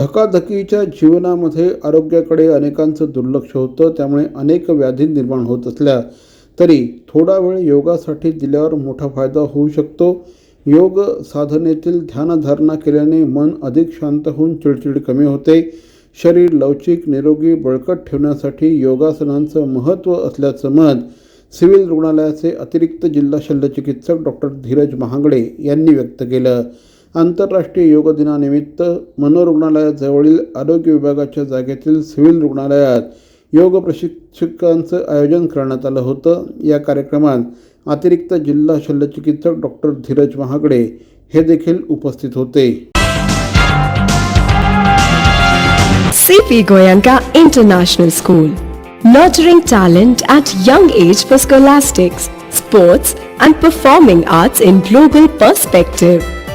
धकाधकीच्या जीवनामध्ये आरोग्याकडे अनेकांचं दुर्लक्ष होतं. त्यामुळे अनेक व्याधी निर्माण होत असल्या तरी थोडा वेळ योगासाठी दिल्यावर मोठा फायदा होऊ शकतो. योग साधनेतील ध्यानधारणा केल्याने मन अधिक शांत होऊन चिडचिड कमी होते. शरीर लवचिक निरोगी बळकट ठेवण्यासाठी योगासनांचं महत्त्व असल्याचं मत सिव्हिल रुग्णालयाचे अतिरिक्त जिल्हा शल्यचिकित्सक डॉक्टर धीरज महागडे यांनी व्यक्त केलं. आंतरराष्ट्रीय योग दिनानिमित्त मनोरुग्णालयाजवळील आरोग्य विभागाच्या जागेतील सिव्हिल रुग्णालयात योग प्रशिक्षकांचं आयोजन करण्यात आलं होतं. या कार्यक्रमात अतिरिक्त जिल्हा शल्यचिकित्सक डॉक्टर धीरज महागडे हे देखील उपस्थित होते. CP Goenka international school Nurturing talent at young age for scholastics, sports, and performing arts in global perspective.